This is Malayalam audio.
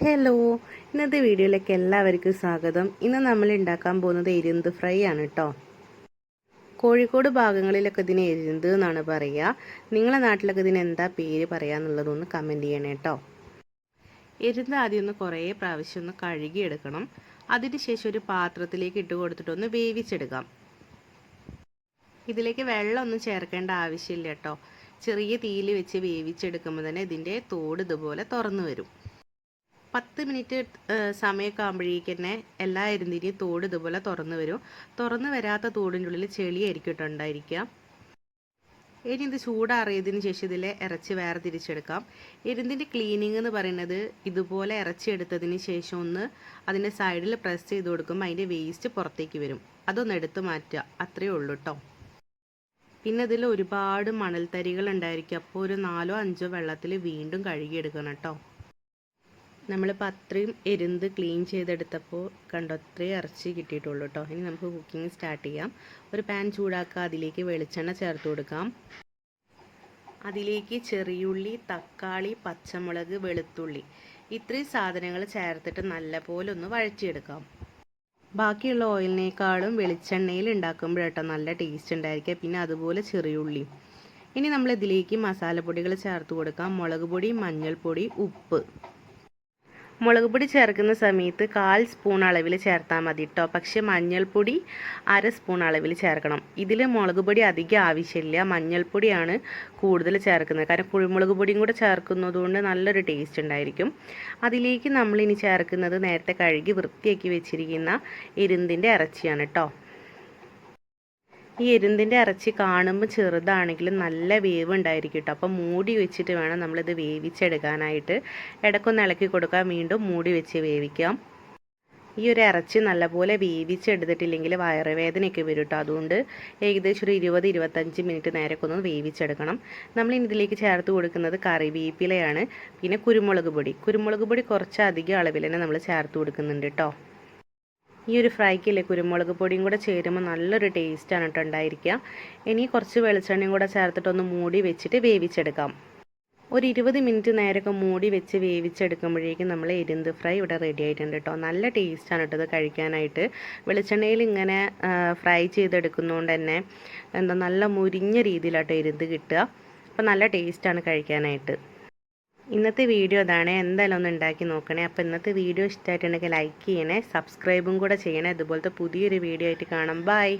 ഹലോ ഇന്നത്തെ വീഡിയോയിലേക്ക് എല്ലാവർക്കും സ്വാഗതം. ഇന്ന് നമ്മൾ ഉണ്ടാക്കാൻ പോകുന്നത് എരുന്ത് ഫ്രൈ ആണ് കേട്ടോ കോഴിക്കോട് ഭാഗങ്ങളിലൊക്കെ ഇതിന് എരുന്ത് എന്നാണ് പറയുക. നിങ്ങളെ നാട്ടിലൊക്കെ ഇതിന് എന്താ പേര് പറയാന്നുള്ളതൊന്ന് കമന്റ് ചെയ്യണേ കേട്ടോ എരുന്ത് ആദ്യം ഒന്ന് കുറേ പ്രാവശ്യം ഒന്ന് കഴുകിയെടുക്കണം. അതിന് ശേഷം ഒരു പാത്രത്തിലേക്ക് ഇട്ട് കൊടുത്തിട്ടൊന്ന് വേവിച്ചെടുക്കാം. ഇതിലേക്ക് വെള്ളമൊന്നും ചേർക്കേണ്ട ആവശ്യമില്ല കേട്ടോ ചെറിയ തീയിൽ വെച്ച് വേവിച്ചെടുക്കുമ്പോൾ തന്നെ ഇതിന്റെ തോട് ഇതുപോലെ തുറന്നു വരും. പത്ത് മിനിറ്റ് സമയമൊക്കെ ആകുമ്പോഴേക്ക് തന്നെ എല്ലാ എരുന്തിന്റെയും തോട് ഇതുപോലെ തുറന്നു വരും. തുറന്നു വരാത്ത തോടിന്റെ ഉള്ളിൽ ചെളിയായിരിക്കും കേട്ടോ ഉണ്ടായിരിക്കുക ഇനി ഇത് ചൂടാറിയതിന് ശേഷം ഇതിലെ ഇറച്ചി വേറെ തിരിച്ചെടുക്കാം എരുന്തിന്റെ ക്ലീനിങ് എന്ന് പറയുന്നത് ഇതുപോലെ ഇറച്ചി എടുത്തതിന് ശേഷം ഒന്ന് അതിന്റെ സൈഡിൽ പ്രസ് ചെയ്ത് കൊടുക്കുമ്പോൾ അതിന്റെ വേസ്റ്റ് പുറത്തേക്ക് വരും. അതൊന്ന് എടുത്ത് മാറ്റുക. അത്രയേ ഉള്ളൂ കേട്ടോ പിന്നെ ഇതിൽ ഒരുപാട് മണൽത്തരികൾ ഉണ്ടായിരിക്കും. അപ്പോൾ ഒരു നാലോ അഞ്ചോ വെള്ളത്തിൽ വീണ്ടും കഴുകിയെടുക്കണം കേട്ടോ നമ്മളിപ്പോൾ അത്രയും എരുന്ത് ക്ലീൻ ചെയ്തെടുത്തപ്പോൾ കണ്ടോ അത്രയും ഇറച്ചി കിട്ടിയിട്ടുള്ളൂ കേട്ടോ ഇനി നമുക്ക് കുക്കിംഗ് സ്റ്റാർട്ട് ചെയ്യാം. ഒരു പാൻ ചൂടാക്കുക അതിലേക്ക് വെളിച്ചെണ്ണ ചേർത്ത് കൊടുക്കാം. അതിലേക്ക് ചെറിയുള്ളി തക്കാളി പച്ചമുളക് വെളുത്തുള്ളി ഇത്രയും സാധനങ്ങൾ ചേർത്തിട്ട് നല്ലപോലെ ഒന്ന് വഴറ്റിയെടുക്കാം. ബാക്കിയുള്ള ഓയിലിനേക്കാളും വെളിച്ചെണ്ണയിൽ ഉണ്ടാക്കുമ്പോഴേട്ടോ നല്ല ടേസ്റ്റ് ഉണ്ടായിരിക്കുക. പിന്നെ അതുപോലെ ചെറിയുള്ളി. ഇനി നമ്മൾ ഇതിലേക്ക് മസാലപ്പൊടികൾ ചേർത്ത് കൊടുക്കാം. മുളക് പൊടി മഞ്ഞൾപ്പൊടി ഉപ്പ്. മുളക് പൊടി ചേർക്കുന്ന സമയത്ത് കാൽ സ്പൂൺ അളവിൽ ചേർത്താൽ മതി കേട്ടോ പക്ഷേ മഞ്ഞൾപ്പൊടി അര സ്പൂൺ അളവിൽ ചേർക്കണം. ഇതിൽ മുളക് പൊടി അധികം ആവശ്യമില്ല. മഞ്ഞൾപ്പൊടിയാണ് കൂടുതൽ ചേർക്കുന്നത്. കാരണം കുഴിമുളക് പൊടിയും കൂടെ ചേർക്കുന്നതുകൊണ്ട് നല്ലൊരു ടേസ്റ്റ് ഉണ്ടായിരിക്കും. അതിലേക്ക് നമ്മളിനി ചേർക്കുന്നത് നേരത്തെ കഴുകി വൃത്തിയാക്കി വെച്ചിരിക്കുന്ന എരുന്തിന്റെ ഇറച്ചിയാണ് കേട്ടോ ഈ എരുന്തിന്റെ ഇറച്ചി കാണുമ്പോൾ ചെറുതാണെങ്കിലും നല്ല വേവ് ഉണ്ടായിരിക്കും കേട്ടോ അപ്പോൾ മൂടി വെച്ചിട്ട് വേണം നമ്മളിത് വേവിച്ചെടുക്കാനായിട്ട്. ഇടയ്ക്കൊന്ന് ഇളക്കി കൊടുക്കാൻ വീണ്ടും മൂടി വെച്ച് വേവിക്കാം. ഈ ഒരു ഇറച്ചി നല്ലപോലെ വേവിച്ചെടുത്തിട്ടില്ലെങ്കിൽ വയറുവേദനയൊക്കെ വരും കേട്ടോ അതുകൊണ്ട് ഏകദേശം ഒരു ഇരുപത് ഇരുപത്തഞ്ച് മിനിറ്റ് നേരമൊക്കെ ഒന്ന് വേവിച്ചെടുക്കണം. നമ്മൾ ഇതിലേക്ക് ചേർത്ത് കൊടുക്കുന്നത് കറിവേപ്പിലയാണ്. പിന്നെ കുരുമുളക് പൊടി. കുരുമുളക് പൊടി കുറച്ച് അധികം അളവിൽ തന്നെ നമ്മൾ ചേർത്ത് കൊടുക്കുന്നുണ്ട് കേട്ടോ ഈ ഒരു ഫ്രൈക്കില്ലേ കുരുമുളക് പൊടിയും കൂടെ ചേരുമ്പോൾ നല്ലൊരു ടേസ്റ്റാണ് കേട്ടോ ഉണ്ടായിരിക്കുക. ഇനി കുറച്ച് വെളിച്ചെണ്ണയും കൂടെ ചേർത്തിട്ടൊന്ന് മൂടി വെച്ചിട്ട് വേവിച്ചെടുക്കാം. ഒരു ഇരുപത് മിനിറ്റ് നേരമൊക്കെ മൂടി വെച്ച് വേവിച്ചെടുക്കുമ്പോഴേക്കും നമ്മൾ എരിന്ത് ഫ്രൈ ഇവിടെ റെഡി ആയിട്ടുണ്ട് കേട്ടോ നല്ല ടേസ്റ്റാണ് കേട്ടോ ഇത് കഴിക്കാനായിട്ട്. വെളിച്ചെണ്ണയിൽ ഇങ്ങനെ ഫ്രൈ ചെയ്തെടുക്കുന്നതുകൊണ്ട് തന്നെ എന്താ നല്ല മുരിഞ്ഞ രീതിയിലാട്ടോ എരിന്ത് കിട്ടുക. അപ്പോൾ നല്ല ടേസ്റ്റാണ് കഴിക്കാനായിട്ട്. ഇന്നത്തെ വീഡിയോ അതാണ്. എന്തായാലും ഒന്ന് ഉണ്ടാക്കി നോക്കണേ. അപ്പോൾ ഇന്നത്തെ വീഡിയോ ഇഷ്ടമായിട്ടുണ്ടെങ്കിൽ ലൈക്ക് ചെയ്യണേ. സബ്സ്ക്രൈബും കൂടെ ചെയ്യണേ. അതുപോലത്തെ പുതിയൊരു വീഡിയോ ആയിട്ട് കാണാം. ബൈ